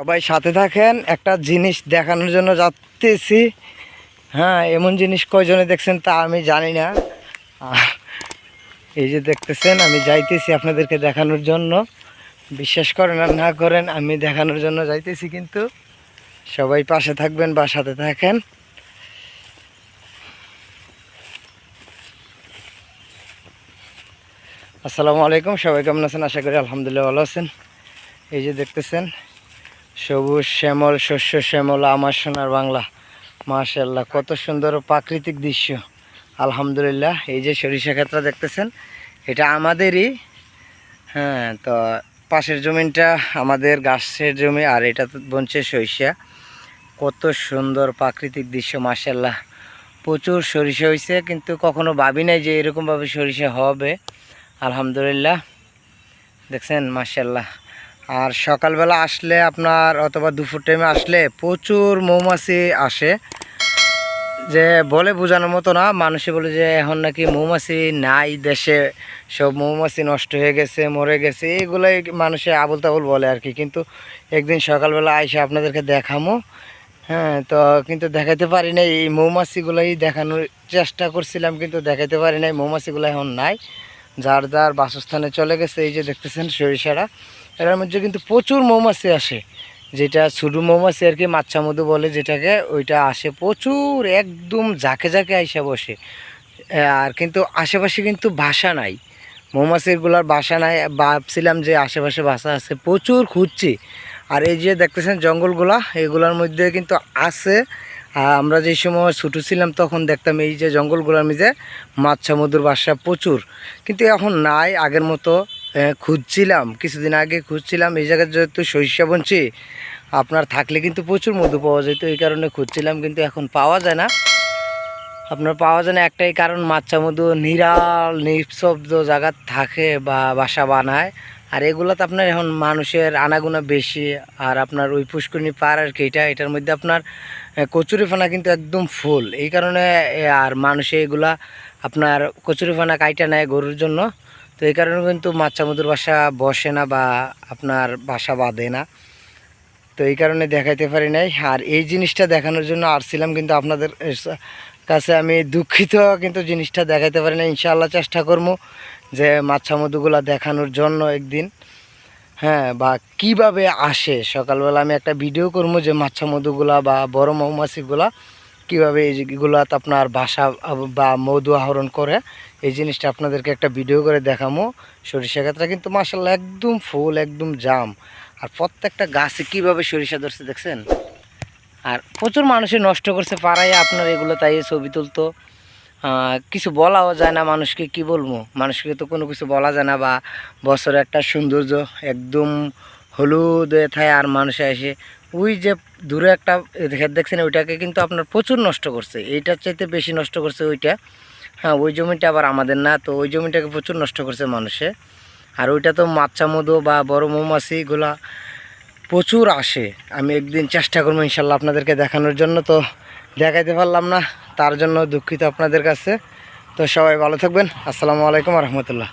সবাই সাথে থাকেন, একটা জিনিস দেখানোর জন্য যাচ্তেছি। হ্যাঁ এমন জিনিস কয়জনে দেখছেন তা আমি জানি না। এই যে দেখতেছেন, আমি যাইতেছি আপনাদেরকে দেখানোর জন্য। বিশ্বাস করেন আর না করেন, আমি দেখানোর জন্য যাইতেছি কিন্তু। সবাই পাশে থাকবেন বা সাথে থাকেন। আসসালামু আলাইকুম, সবাই কেমন আছেন? আশা করি আলহামদুলিল্লাহ ভালো আছেন। এই যে দেখতেছেন সবুজ শ্যামল, শস্য শ্যামল, আমার সোনার বাংলা। মাশাল্লাহ কত সুন্দর প্রাকৃতিক দৃশ্য। আলহামদুলিল্লাহ, এই যে সরিষা ক্ষেত্র দেখতেছেন, এটা আমাদেরই। হ্যাঁ তো পাশের জমিনটা আমাদের গাছের জমি, আর এটা তো বনছে সরিষা। কত সুন্দর প্রাকৃতিক দৃশ্য মাশাল্লাহ প্রচুর সরিষা হয়েছে কিন্তু কখনো ভাবি নাই যে এরকমভাবে সরিষা হবে। আলহামদুলিল্লাহ, দেখছেন মাশাল্লাহ আর সকালবেলা আসলে আপনার অথবা দুপুর টাইমে আসলে প্রচুর মৌমাছি আসে। যে বলে বোঝানোর মতো না মানুষে বলে যে এখন নাকি মৌমাছি নাই দেশে, সব মৌমাছি নষ্ট হয়ে গেছে, মরে গেছে, এগুলোই মানুষে আবল তাবল বলে আর কি। কিন্তু একদিন সকালবেলা আইসে আপনাদেরকে দেখামো হ্যাঁ তো কিন্তু দেখাতে পারি নাই, এই মৌমাছিগুলোই দেখানোর চেষ্টা করছিলাম, কিন্তু দেখাতে পারি নাই, মৌমাছিগুলো এখন নাই। যার যার বাসস্থানে চলে গেছে, এই যে দেখতেছেন সরিষারা এটার মধ্যে কিন্তু প্রচুর মৌমাছি আসে। যেটা ছোটো মৌমাছি আর কি, মাচ্ছা মধু বলে যেটাকে, ওইটা আসে প্রচুর, একদম ঝাঁকে ঝাঁকে আইসা বসে। আর কিন্তু আশেপাশে কিন্তু বাসা নাই। মৌমাছিগুলার বাসা নাই। ভাবছিলাম যে আশেপাশে বাসা আছে, প্রচুর খুঁজছি। আর এই যে দেখতেছেন জঙ্গলগুলা, এগুলোর মধ্যে কিন্তু আছে। আমরা যে সময় ছোটো ছিলাম তখন দেখতাম এই যে জঙ্গলগুলোর মধ্যে মাচ্ছা মধুর বাসা প্রচুর। কিন্তু এখন নাই, আগের মতো খুঁজছিলাম, কিছুদিন আগে খুঁজছিলাম, এই জায়গায় যেহেতু সরিষা বনছি, আপনার থাকলে কিন্তু প্রচুর মধু পাওয়া যেত, এই কারণে খুঁজছিলাম, কিন্তু এখন পাওয়া যায় না। আপনার পাওয়া যায় না, একটাই কারণ মাচ্চা মধু নিরাল, নিঃশব্দ জায়গা থাকে বা বাসা বানায়, আর এগুলোতে আপনার এখন মানুষের আনাগুনা বেশি, আর আপনার ওই পুষ্করণী পার আর কি, এটা, এটার মধ্যে আপনার কচুরিফানা কিন্তু একদম ফুল, এই কারণে আর মানুষে এগুলা আপনার কচুরিফানা কাইটা নেয় গরুর জন্য তো এই কারণে কিন্তু মাচ্চা মধুর বাসা বসে না বা আপনার বাসা বাঁধে না। তো এই কারণে দেখাইতে পারি নাই। আর এই জিনিসটা দেখানোর জন্য আসছিলাম কিন্তু আপনাদের কাছে আমি দুঃখিত কিন্তু জিনিসটা দেখাইতে পারি না ইনশাআল্লাহ চেষ্টা করব যে মাছা মধুগুলা দেখানোর জন্য একদিন। হ্যাঁ বা কীভাবে আসে? সকালবেলা আমি একটা ভিডিও করব যে মাছা মধুগুলা বা বড় মৌমাছিগুলা কীভাবে এইগুলাতে আপনার বাসা বা মধু আহরণ করে, এই জিনিসটা আপনাদেরকে একটা ভিডিও করে দেখামো। সরিষা ক্ষেত্রে কিন্তু মাসাল্লাহ একদম ফুল, একদম জাম। আর প্রত্যেকটা গাছে কীভাবে সরিষা ধরছে দেখছেন? আর প্রচুর মানুষে নষ্ট করছে, পাড়ায় আপনার এগুলো তাই ছবি তুলতো। কিছু বলাও যায় না মানুষকে, কি বলব? মানুষকে তো কোনো কিছু বলা যায় না বা বছরে একটা সৌন্দর্য একদম হলুদ হয়ে থাকে আর মানুষে এসে ওই যে দূরে একটা ক্ষেত দেখছেন, ওইটাকে কিন্তু আপনার প্রচুর নষ্ট করছে। এইটার চাইতে বেশি নষ্ট করছে ওইটা। হ্যাঁ ওই জমিটা আবার আমাদের না, তো ওই জমিটাকে প্রচুর নষ্ট করছে মানুষে। আর ওইটা তো মাচ্চা মধু বা বড় মৌমাছিগুলা প্রচুর আসে। আমি একদিন চেষ্টা করব ইনশাল্লাহ আপনাদেরকে দেখানোর জন্য, তো দেখাইতে পারলাম না। তার জন্য দুঃখিত আপনাদের কাছে। তো সবাই ভালো থাকবেন। আসসালামু আলাইকুম রহমতুল্লাহ।